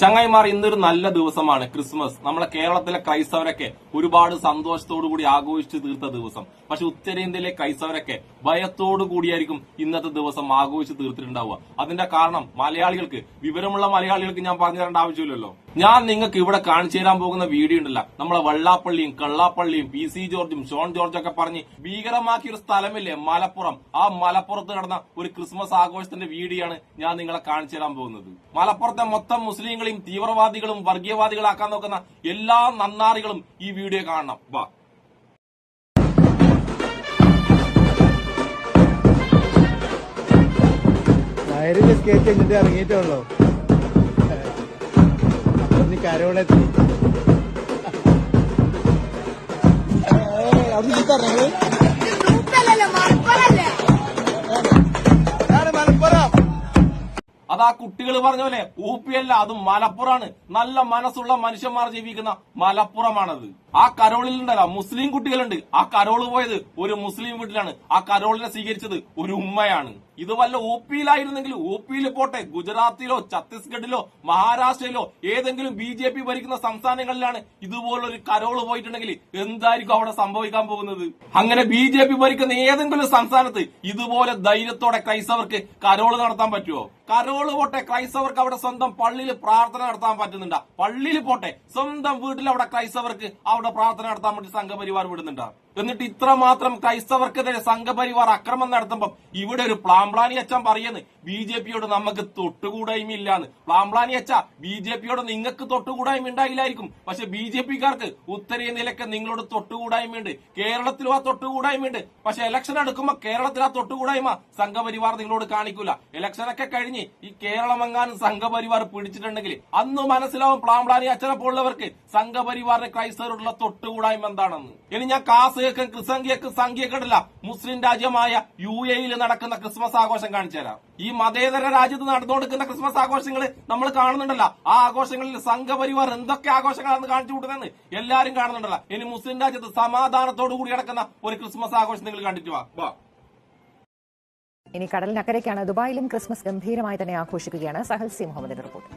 ചങ്ങായിമാർ ഇന്നൊരു നല്ല ദിവസമാണ് ക്രിസ്മസ്. നമ്മളെ കേരളത്തിലെ ക്രൈസ്തവരൊക്കെ ഒരുപാട് സന്തോഷത്തോടു കൂടി ആഘോഷിച്ച് തീർത്ത ദിവസം. പക്ഷെ ഉത്തരേന്ത്യയിലെ ക്രൈസ്തവരൊക്കെ ഭയത്തോടു കൂടിയായിരിക്കും ഇന്നത്തെ ദിവസം ആഘോഷിച്ച് തീർത്തിട്ടുണ്ടാവുക. അതിന്റെ കാരണം മലയാളികൾക്ക് വിവരമുള്ള മലയാളികൾക്ക് ഞാൻ പറഞ്ഞു തരേണ്ട ആവശ്യമില്ലല്ലോ. ഞാൻ നിങ്ങൾക്ക് ഇവിടെ കാണിച്ചു തരാൻ പോകുന്ന വീഡിയോ ഉണ്ടല്ല. നമ്മളെ വള്ളാപ്പള്ളിയും കള്ളാപ്പള്ളിയും പി സി ജോർജും ഷോൺ ജോർജ് ഒക്കെ പറഞ്ഞ് ഭീകരമാക്കിയ ഒരു സ്ഥലമില്ലേ മലപ്പുറം? ആ മലപ്പുറത്ത് നടന്ന ഒരു ക്രിസ്മസ് ആഘോഷത്തിന്റെ വീഡിയോ ആണ് ഞാൻ നിങ്ങളെ കാണിച്ചു തരാൻ പോകുന്നത്. മലപ്പുറത്തെ മൊത്തം മുസ്ലിങ്ങളെയും തീവ്രവാദികളും വർഗീയവാദികളാക്കാൻ നോക്കുന്ന എല്ലാ നന്നാറികളും ഈ വീഡിയോ കാണണം. വാ. സ്കേറ്റ് കഴിഞ്ഞിട്ട് ഇറങ്ങിയിട്ടേ ഉള്ളൂ. അപ്പൊ നീ കരോളെത്തി അത് പറഞ്ഞത്? കുട്ടികൾ പറഞ്ഞ പോലെ ഊപ്പിയല്ല അത് മലപ്പുറമാണ് നല്ല മനസ്സുള്ള മനുഷ്യന്മാർ ജീവിക്കുന്ന മലപ്പുറമാണത്. ആ കരോളിൽ ഉണ്ടല്ല മുസ്ലിം കുട്ടികളുണ്ട്. ആ കരോൾ പോയത് ഒരു മുസ്ലിം വീട്ടിലാണ്. ആ കരോളിനെ സ്വീകരിച്ചത് ഒരു ഉമ്മയാണ്. ഇത് വല്ല ഒ പിയിലായിരുന്നെങ്കിൽ ഒ പിയിൽ പോട്ടെ. ഗുജറാത്തിലോ ഛത്തീസ്ഗഡിലോ മഹാരാഷ്ട്രയിലോ ഏതെങ്കിലും ബി ജെ പി ഭരിക്കുന്ന സംസ്ഥാനങ്ങളിലാണ് ഇതുപോലൊരു കരോൾ പോയിട്ടുണ്ടെങ്കിൽ എന്തായിരിക്കും അവിടെ സംഭവിക്കാൻ പോകുന്നത്? അങ്ങനെ ബി ജെ പി ഭരിക്കുന്ന ഏതെങ്കിലും സംസ്ഥാനത്ത് ഇതുപോലെ ധൈര്യത്തോടെ ക്രൈസ്തവർക്ക് കരോൾ നടത്താൻ പറ്റുമോ കരോൾ പോട്ടെ ക്രൈസ്തവർക്ക് അവിടെ സ്വന്തം പള്ളിയിൽ പ്രാർത്ഥന നടത്താൻ പറ്റുന്നുണ്ട? പള്ളിയിൽ പോട്ടെ സ്വന്തം വീട്ടിൽ അവിടെ ക്രൈസ്തവർക്ക് അവിടെ പ്രാർത്ഥന നടത്താൻ വേണ്ടി സംഘപരിവാർ വിടുന്നുണ്ട്? എന്നിട്ട് ഇത്രമാത്രം ക്രൈസ്തവർക്കെതിരെ സംഘപരിവാർ അക്രമം നടത്തുമ്പോൾ ഇവിടെ ഒരു പ്ലാംപ്ലാനി അച്ഛൻ പറയുന്നത് ബി ജെ പിയോട് നമുക്ക് തൊട്ടുകൂടായ്മ ഇല്ലാന്ന് പ്ലാംപ്ലാനി അച്ഛ ബി ജെ പിയോട് നിങ്ങൾക്ക് തൊട്ടുകൂടായ്മ ഉണ്ടായില്ലായിരിക്കും. പക്ഷെ ബി ജെ പിക്കാർക്ക് ഉത്തരേന്ത്യയിലൊക്കെ നിങ്ങളോട് തൊട്ടുകൂടായ്മയുണ്ട്. കേരളത്തിലും ആ തൊട്ടുകൂടായ്മയുണ്ട്. പക്ഷെ ഇലക്ഷൻ എടുക്കുമ്പോ കേരളത്തിൽ ആ തൊട്ടുകൂടായ്മ. സംഘപരിവാർ നിങ്ങളോട് കാണിക്കൂല. ഇലക്ഷനൊക്കെ കഴിഞ്ഞ് ഈ കേരളമെങ്ങാനും സംഘപരിവാർ പിടിച്ചിട്ടുണ്ടെങ്കിൽ അന്ന് മനസ്സിലാവും പ്ലാംപ്ലാനി അച്ഛനെ പോലുള്ളവർക്ക് സംഘപരിവാറിന് ക്രൈസ്തവരോടുള്ള തൊട്ടുകൂടായ്മ എന്താണെന്ന്. ഇനി ഞാൻ കാസുകൾക്കും ക്രിസംഖ്യക്കും സംഖ്യക്കെടില്ല. മുസ്ലിം രാജ്യമായ യു എയിൽ നടക്കുന്ന ക്രിസ്മസ് ആഘോഷം കാണിച്ചു തരാം. ഈ മതേതര രാജ്യത്ത് നടന്നുകൊടുക്കുന്ന ക്രിസ്മസ് ആഘോഷങ്ങൾ നമ്മൾ കാണുന്നുണ്ടല്ല. ആ ആഘോഷങ്ങളിൽ സംഘപരിവാർ എന്തൊക്കെ ആഘോഷങ്ങളാണ് കാണിച്ചു കൂട്ടുന്നതെന്ന് എല്ലാരും കാണുന്നുണ്ടല്ല. ഇനി മുസ്ലിം രാജ്യത്ത് സമാധാനത്തോടു കൂടി നടക്കുന്ന ഒരു ക്രിസ്മസ് ആഘോഷം നിങ്ങൾ കണ്ടിട്ട് വാ. ഇനി കടലിനക്കരയ്ക്കാണ് ദുബായിലും ക്രിസ്മസ് ഗംഭീരമായി തന്നെ ആഘോഷിക്കുകയാണ് സഹൽസി മുഹമ്മദിന്റെ റിപ്പോർട്ട്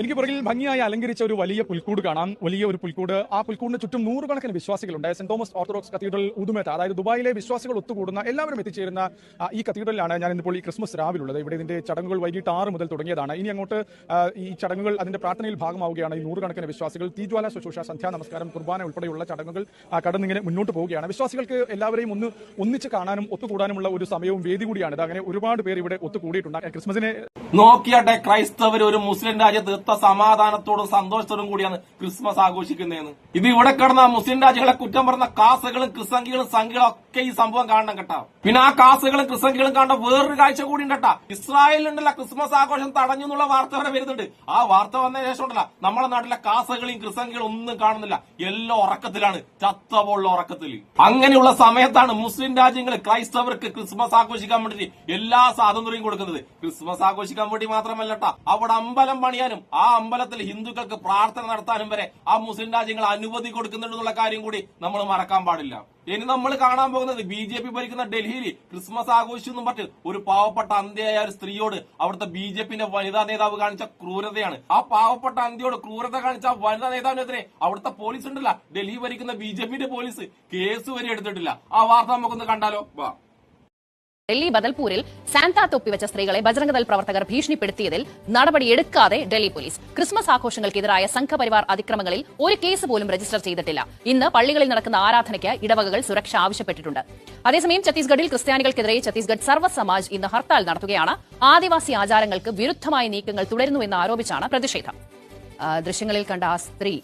എനിക്ക് പുറകിൽ ഭംഗിയായി അലങ്കരിച്ച ഒരു വലിയ പുൽക്കൂട് കാണാം. വലിയ ഒരു പുൽക്കൂട്. ആ പുൽക്കൂടിന് ചുറ്റും നൂറുകണക്കിന് വിശ്വാസികളുണ്ട്. സെന്റ് തോമസ് ഓർത്തഡോക്സ് കത്തീഡ്രൽ ഉദുമേറ്റ അതായത് ദുബായിലെ വിശ്വാസികൾ ഒത്തുകൂടുന്ന എല്ലാവരും എത്തിച്ചേരുന്ന ഈ കത്തീഡ്രലാണ് ഞാൻ ഇപ്പോൾ ഈ ക്രിസ്മസ് രാവിലുള്ളത്. ഇവിടെ ഇതിന്റെ ചടങ്ങുകൾ വൈകിട്ട് ആറ് മുതൽ തുടങ്ങിയതാണ്. ഇനി അങ്ങോട്ട് ഈ ചടങ്ങുകൾ അതിന്റെ പ്രാർത്ഥനയിൽ ഭാഗമാവുകയാണ്. ഈ നൂറുകണക്കിന് വിശ്വാസികൾ തീജ്വാല ശുശ്രൂഷ സന്ധ്യാ നമസ്കാരം കുർബാന ഉൾപ്പെടെയുള്ള ചടങ്ങുകൾ കടന്നിങ്ങനെ മുന്നോട്ട് പോവുകയാണ്. വിശ്വാസികൾക്ക് എല്ലാവരെയും ഒന്ന് ഒന്നിച്ച് കാണാനും ഒത്തുകൂടാനുമുള്ള ഒരു സമയവും വേദി കൂടിയാണ്. അങ്ങനെ ഒരുപാട് പേർ ഇവിടെ ഒത്തുകൂടിയിട്ടുണ്ട്. ക്രിസ്മസിനെ നോക്കിയാട്ടെ ക്രൈസ്തവർ ഒരു മുസ്ലിം രാജ്യത്ത് എത്ര സമാധാനത്തോടും സന്തോഷത്തോടും കൂടിയാണ് ക്രിസ്മസ് ആഘോഷിക്കുന്നതെന്ന്. ഇത് ഇവിടെ കിടന്ന മുസ്ലിം രാജ്യങ്ങളെ കുറ്റം പറഞ്ഞ കാസുകളും ക്രിസംഖികളും സംഖ്യകളും ഒക്കെ ഈ സംഭവം കാണണം കേട്ടോ. പിന്നെ ആ കാസുകളും ക്രിസംഖികളും കാണുന്ന വേറൊരു കാഴ്ച കൂടി ഉണ്ടട്ടാ ഇസ്രായേലിലുണ്ടല്ല ക്രിസ്മസ് ആഘോഷം തടഞ്ഞു എന്നുള്ള വാർത്ത വരെ വരുന്നുണ്ട്. ആ വാർത്ത വന്ന ശേഷം ഉണ്ടല്ല നമ്മുടെ നാട്ടിലെ കാസകളെയും ക്രിസംഖികളും ഒന്നും കാണുന്നില്ല. എല്ലാം ഉറക്കത്തിലാണ് ചത്തപോലുള്ള ഉറക്കത്തിൽ. അങ്ങനെയുള്ള സമയത്താണ് മുസ്ലിം രാജ്യങ്ങൾ ക്രൈസ്തവർക്ക് ക്രിസ്മസ് ആഘോഷിക്കാൻ വേണ്ടി എല്ലാ സ്വാതന്ത്ര്യം കൊടുക്കുന്നത്. ക്രിസ്മസ് ആഘോഷിക്കാൻ വേണ്ടി മാത്രമല്ലട്ട. അവിടെ അമ്പലം പണിയാനും ആ അമ്പലത്തിൽ ഹിന്ദുക്കൾക്ക് പ്രാർത്ഥന നടത്താനും വരെ ആ മുസ്ലിം രാജ്യങ്ങൾ അനുമതി കൊടുക്കുന്നുണ്ടെന്നുള്ള കാര്യം കൂടി നമ്മൾ മറക്കാൻ പാടില്ല. ഇനി നമ്മൾ കാണാൻ പോകുന്നത് ബി ജെ പി ഭരിക്കുന്ന ഡൽഹിയിൽ ക്രിസ്മസ് ആഘോഷിച്ചെന്നും പറഞ്ഞ് ഒരു പാവപ്പെട്ട അന്ത്യയായ ഒരു സ്ത്രീയോട് അവിടുത്തെ ബി ജെ പിന്റെ വനിതാ നേതാവ് കാണിച്ച ക്രൂരതയാണ്. ആ പാവപ്പെട്ട അന്ത്യയോട് ക്രൂരത കാണിച്ച വനിതാ നേതാവിനെതിരെ അവിടുത്തെ പോലീസ് ഉണ്ടല്ല ഡൽഹി ഭരിക്കുന്ന ബി ജെ പിന്റെ പോലീസ് കേസ് വരെ എടുത്തിട്ടില്ല. ആ വാർത്ത നമുക്കൊന്ന് കണ്ടാലോ? വാ. ഡൽഹി ബദൽപൂരിൽ സാന്ത തൊപ്പിവെച്ച സ്ത്രീകളെ ബജരംഗദൾ പ്രവർത്തകർ ഭീഷണിപ്പെടുത്തിയതിൽ നടപടിയെടുക്കാതെ ഡൽഹി പോലീസ് ക്രിസ്മസ് ആഘോഷങ്ങൾക്കെതിരായ സംഘപരിവാർ അതിക്രമങ്ങളിൽ ഒരു കേസ് പോലും രജിസ്റ്റർ ചെയ്തിട്ടില്ല. ഇന്ന് പള്ളികളിൽ നടക്കുന്ന ആരാധനയ്ക്ക് ഇടവകകൾ സുരക്ഷ ആവശ്യപ്പെട്ടിട്ടുണ്ട്. അതേസമയം ഛത്തീസ്ഗഡിൽ ക്രിസ്ത്യാനികൾക്കെതിരെ ഛത്തീസ്ഗഡ് സർവസമാജ് ഇന്ന് ഹർത്താൽ നടത്തുകയാണ്. ആദിവാസി ആചാരങ്ങൾക്ക് വിരുദ്ധമായ നീക്കങ്ങൾ തുടരുന്നുവെന്ന് ആരോപിച്ചാണ് പ്രതിഷേധം. ദൃശ്യങ്ങളിൽ കണ്ട ആ സ്ത്രീ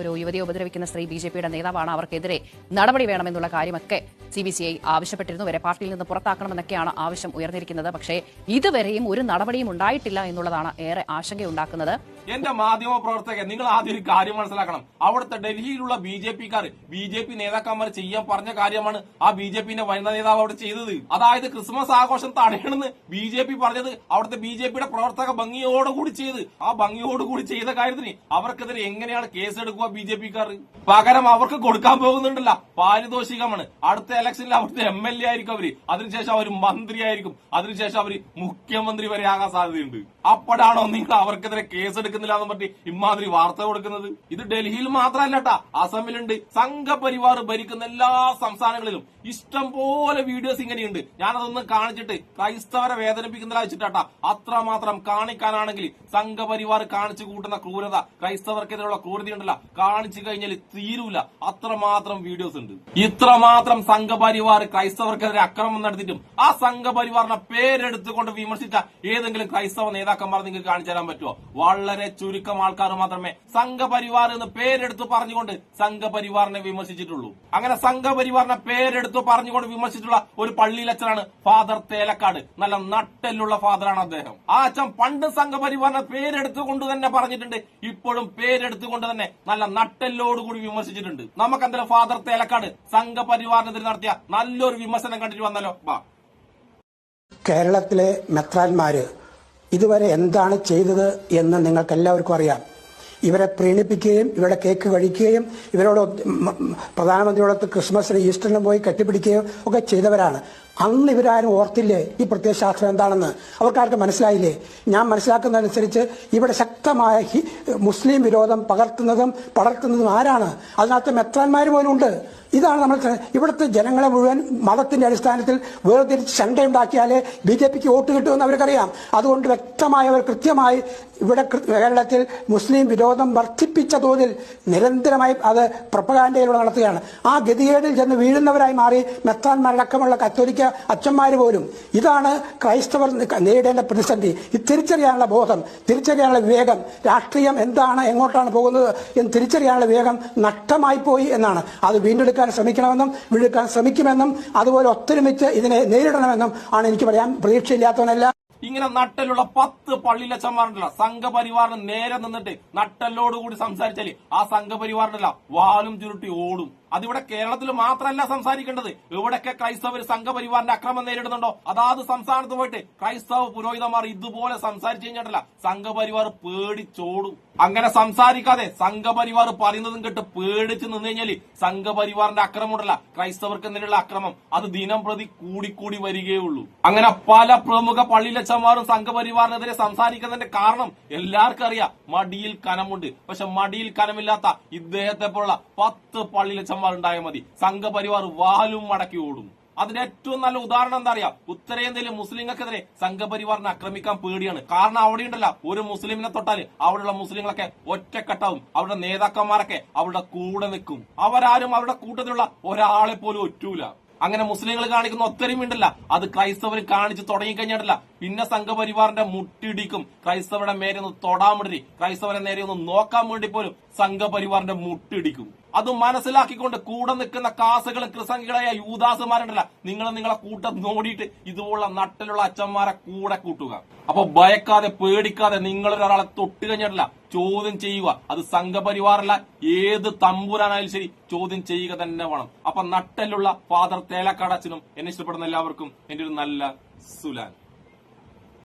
ഒരു യുവതിയെ ഉപദ്രവിക്കുന്ന സ്ത്രീ ബി ജെ പിയുടെ നേതാവാണ്. അവർക്കെതിരെ നടപടി വേണമെന്നുള്ള കാര്യമൊക്കെ സി ബി സി ഐ ആവശ്യപ്പെട്ടിരുന്നു. വരെ പാർട്ടിയിൽ നിന്ന് പുറത്താക്കണമെന്നൊക്കെയാണ് ആവശ്യം ഉയർന്നിരിക്കുന്നത്. പക്ഷേ ഇതുവരെയും ഒരു നടപടിയും ഉണ്ടായിട്ടില്ല എന്നുള്ളതാണ് ഏറെ ആശങ്കയുണ്ടാക്കുന്നത്. എന്റെ മാധ്യമ പ്രവർത്തകൻ നിങ്ങൾ ആദ്യം ഒരു കാര്യം മനസ്സിലാക്കണം. അവിടുത്തെ ഡൽഹിയിലുള്ള ബി ജെ പിക്കാർ ബി ജെ പി നേതാക്കന്മാർ ചെയ്യാൻ പറഞ്ഞ കാര്യമാണ് ആ ബി ജെ പിന്റെ വനിതാ നേതാവ് അവിടെ ചെയ്തത്. അതായത് ക്രിസ്മസ് ആഘോഷം തടയണമെന്ന് ബി ജെ പി പറഞ്ഞത് അവിടുത്തെ ബി ജെ പിയുടെ പ്രവർത്തക ഭംഗിയോടുകൂടി ചെയ്ത്. ആ ഭംഗിയോടുകൂടി ചെയ്ത കാര്യത്തിന് അവർക്കെതിരെ എങ്ങനെയാണ് കേസ് എടുക്കുക ഇപ്പൊ ബി ജെ പിക്കാർ? പകരം അവർക്ക് കൊടുക്കാൻ പോകുന്നുണ്ടല്ല. പാരിതോഷികമാണ്. അടുത്ത ഇലക്ഷനിൽ അവിടുത്തെ എം എൽ എ ആയിരിക്കും അവർ. അതിനുശേഷം അവർ മന്ത്രി ആയിരിക്കും അതിനുശേഷം അവർ മുഖ്യമന്ത്രി വരെ ആകാൻ സാധ്യതയുണ്ട്. അപ്പോഴാണോ നിങ്ങൾ അവർക്കെതിരെ കേസ് എടുക്കുന്നില്ല എന്ന് പറഞ്ഞ് ഇമാതിരി വാർത്ത കൊടുക്കുന്നത്? ഇത് ഡൽഹിയിൽ മാത്രമല്ല കേട്ടാ അസമിലുണ്ട്. സംഘപരിവാർ ഭരിക്കുന്ന എല്ലാ സംസ്ഥാനങ്ങളിലും ഇഷ്ടം പോലെ വീഡിയോസ് ഇങ്ങനെയുണ്ട്. ഞാനതൊന്നും കാണിച്ചിട്ട് ക്രൈസ്തവരെ വേദനിപ്പിക്കുന്നില്ല വെച്ചിട്ടാ അത്രമാത്രം കാണിക്കാനാണെങ്കിൽ സംഘപരിവാർ കാണിച്ചു കൂട്ടുന്ന ക്രൂരത ക്രൈസ്തവർക്കെതിരെയുള്ള ക്രൂരതയുണ്ടല്ല. കാണിച്ചു കഴിഞ്ഞാൽ തീരൂല. അത്രമാത്രം വീഡിയോസ് ഉണ്ട്. ഇത്രമാത്രം സംഘപരിവാർ ക്രൈസ്തവർക്കെതിരെ അക്രമം നടത്തിയിട്ടും ആ സംഘപരിവാറിന്റെ പേരെടുത്തുകൊണ്ട് വിമർശിച്ച ഏതെങ്കിലും ക്രൈസ്തവ നേതാക്കന്മാർ നിങ്ങൾക്ക് കാണിച്ചു തരാൻ പറ്റുമോ? വളരെ ചുരുക്കം ആൾക്കാർ മാത്രമേ സംഘപരിവാർ എന്ന് പേരെടുത്ത് പറഞ്ഞുകൊണ്ട് സംഘപരിവാറിനെ വിമർശിച്ചിട്ടുള്ളൂ. അങ്ങനെ സംഘപരിവാറിനെ പേരെടുത്ത് പറഞ്ഞുകൊണ്ട് വിമർശിച്ചിട്ടുള്ള ഒരു പള്ളിയിലച്ഛനാണ് ഫാദർ തേലക്കാട്. നല്ല നട്ടെല്ലുള്ള ഫാദറാണ് അദ്ദേഹം. ആ അച്ഛൻ പണ്ട് സംഘപരിവാറിനെ പേരെടുത്തുകൊണ്ട് തന്നെ പറഞ്ഞിട്ടുണ്ട്. ഇപ്പോഴും പേരെടുത്തുകൊണ്ട് തന്നെ നല്ല നട്ടെല്ലോടുകൂടി വിമർശിച്ചിട്ടുണ്ട്. നമുക്ക് എന്തായാലും ഫാദർ തേലക്കാട് സംഘപരിവാറിനെതിരെ നടത്തിയ നല്ലൊരു വിമർശനം കണ്ടിട്ട് വന്നല്ലോ. വാ കേരളത്തിലെ മെത്രാന്മാര് ഇതുവരെ എന്താണ് ചെയ്തത് എന്ന് നിങ്ങൾക്ക് എല്ലാവർക്കും അറിയാം. ഇവരെ പ്രീണിപ്പിക്കുകയും ഇവരുടെ കേക്ക് കഴിക്കുകയും ഇവരോട് പ്രധാനമന്ത്രിയോടൊത്ത് ക്രിസ്മസിന് ഈസ്റ്ററിനും പോയി കെട്ടിപ്പിടിക്കുകയും ഒക്കെ ചെയ്തവരാണ്. അന്ന് ഇവരാരും ഓർത്തില്ലേ? ഈ പ്രത്യയശാസ്ത്രം എന്താണെന്ന്? അവർക്കാർക്ക് മനസ്സിലായില്ലേ? ഞാൻ മനസ്സിലാക്കുന്നതനുസരിച്ച് ഇവിടെ ശക്തമായ മുസ്ലിം വിരോധം പകർത്തുന്നതും പടർത്തുന്നതും ആരാണ്? അതിനകത്ത് മെത്രാന്മാർ പോലും ഉണ്ട്. ഇതാണ് നമ്മൾ ഇവിടുത്തെ ജനങ്ങളെ മുഴുവൻ മതത്തിന്റെ അടിസ്ഥാനത്തിൽ വേർതിരിച്ച് ശണ്ടയുണ്ടാക്കിയാലേ ബി ജെ പിക്ക് വോട്ട് കിട്ടുമെന്ന് അവർക്കറിയാം. അതുകൊണ്ട് വ്യക്തമായി അവർ കൃത്യമായി ഇവിടെ കേരളത്തിൽ മുസ്ലിം വിരോധം വർദ്ധിപ്പിച്ച തോതിൽ നിരന്തരമായി അത് പ്രപ്പകാൻഡയിലൂടെ നടത്തുകയാണ്. ആ ഗതികേടിൽ ചെന്ന് വീഴുന്നവരായി മാറി മെത്താന്മാരടക്കമുള്ള കത്തോലിക്ക അച്ഛന്മാർ പോലും. ഇതാണ് ക്രൈസ്തവർ നേരിടേണ്ട പ്രതിസന്ധി. ഇത് തിരിച്ചറിയാനുള്ള ബോധം തിരിച്ചറിയാനുള്ള വിവേകം. രാഷ്ട്രീയം എന്താണ് എങ്ങോട്ടാണ് പോകുന്നത് എന്ന് തിരിച്ചറിയാനുള്ള വിവേകം നഷ്ടമായി പോയി എന്നാണ്. അത് വീണ്ടെടുക്കാൻ ശ്രമിക്കണമെന്നും വീണ്ടെടുക്കാൻ ശ്രമിക്കുമെന്നും അതുപോലെ ഒത്തൊരുമിച്ച് ഇതിനെ നേരിടണമെന്നും ആണ് എനിക്ക് പറയാൻ പ്രതീക്ഷയില്ലാത്തവനല്ല. ഇങ്ങനെ നട്ടലുള്ള പത്ത് പള്ളിയിലച്ചന്മാരുണ്ടല്ലോ സംഘപരിവാറിന് നേരെ നിന്നിട്ട് നട്ടലോടുകൂടി സംസാരിച്ചാൽ ആ സംഘപരിവാറിനല്ല വാലും ചുരുട്ടി ഓടും. അതിവിടെ കേരളത്തിൽ മാത്രമല്ല സംസാരിക്കേണ്ടത്. ഇവിടെയൊക്കെ ക്രൈസ്തവർ സംഘപരിവാറിന്റെ അക്രമം നേരിടുന്നുണ്ടോ അതാത് സംസ്ഥാനത്ത് പോയിട്ട് ക്രൈസ്തവ പുരോഹിതന്മാർ ഇതുപോലെ സംസാരിച്ചു കഴിഞ്ഞിട്ടല്ല സംഘപരിവാർ പേടിച്ചോടും. അങ്ങനെ സംസാരിക്കാതെ സംഘപരിവാർ പറയുന്നതും കേട്ട് പേടിച്ച് നിന്ന് കഴിഞ്ഞാൽ സംഘപരിവാറിന്റെ അക്രമം ഉണ്ടല്ല ക്രൈസ്തവർക്ക് നേരെയുള്ള അക്രമം. അത് ദിനം പ്രതി കൂടിക്കൂടി വരികയുള്ളൂ. അങ്ങനെ പല പ്രമുഖ പള്ളിയിലച്ചന്മാരും സംഘപരിവാറിനെതിരെ സംസാരിക്കുന്നതിന്റെ കാരണം എല്ലാവർക്കും അറിയാം. മടിയിൽ കനമുണ്ട്. പക്ഷെ മടിയിൽ കനമില്ലാത്ത ഇദ്ദേഹത്തെ പോലുള്ള പത്ത് പള്ളിയിലച്ചന്മാർ ഉണ്ടായാൽ മതി. സംഘപരിവാർ വാലും മടക്കി ഓടും. അതിന്റെ ഏറ്റവും നല്ല ഉദാഹരണം എന്താ അറിയാം? ഉത്തരേന്ത്യയിലെ മുസ്ലിങ്ങൾക്കെതിരെ സംഘപരിവാറിനെ ആക്രമിക്കാൻ പേടിയാണ്. കാരണം അവിടെ ഉണ്ടല്ല ഒരു മുസ്ലിമിനെ തൊട്ടാൽ അവിടെയുള്ള മുസ്ലിങ്ങളൊക്കെ ഒറ്റക്കെട്ടാവും. അവരുടെ നേതാക്കന്മാരൊക്കെ അവരുടെ കൂടെ നിൽക്കും. അവരാരും അവരുടെ കൂട്ടത്തിലുള്ള ഒരാളെ പോലും ഒറ്റൂല. അങ്ങനെ മുസ്ലിങ്ങൾ കാണിക്കുന്ന ഒത്തരമുണ്ടല്ല അത് ക്രൈസ്തവർ കാണിച്ചു തുടങ്ങിക്കഴിഞ്ഞിട്ടല്ല. പിന്നെ സംഘപരിവാറിന്റെ മുട്ടിടിക്കും. ക്രൈസ്തവരുടെ നേരെ ഒന്ന് തൊടാൻ വേണ്ടി ക്രൈസ്തവരെ നേരെ ഒന്ന് നോക്കാൻ വേണ്ടി പോലും സംഘപരിവാറിന്റെ മുട്ടിടിക്കും. അത് മനസ്സിലാക്കിക്കൊണ്ട് കൂടെ നിൽക്കുന്ന കാസുകളും കൃസംഗികളായ യൂദാസുമാരുണ്ടല്ല നിങ്ങൾ നിങ്ങളെ കൂട്ടം നോടിയിട്ട് ഇതുപോലുള്ള നട്ടിലുള്ള അച്ഛന്മാരെ കൂടെ കൂട്ടുക. അപ്പൊ ഭയക്കാതെ പേടിക്കാതെ നിങ്ങളൊരാളെ തൊട്ട് കഴിഞ്ഞിട്ടില്ല. ചോദ്യം ചെയ്യുക. അത് സംഘപരിവാറല്ല. ഏത് തമ്പുരാനായാലും ശരി ചോദ്യം ചെയ്യുക തന്നെ വേണം. അപ്പൊ നട്ടലുള്ള ഫാദർ തേലക്കാടച്ചനും എന്നെ ഇഷ്ടപ്പെടുന്ന എല്ലാവർക്കും എന്റെ ഒരു നല്ല സുലാൻ.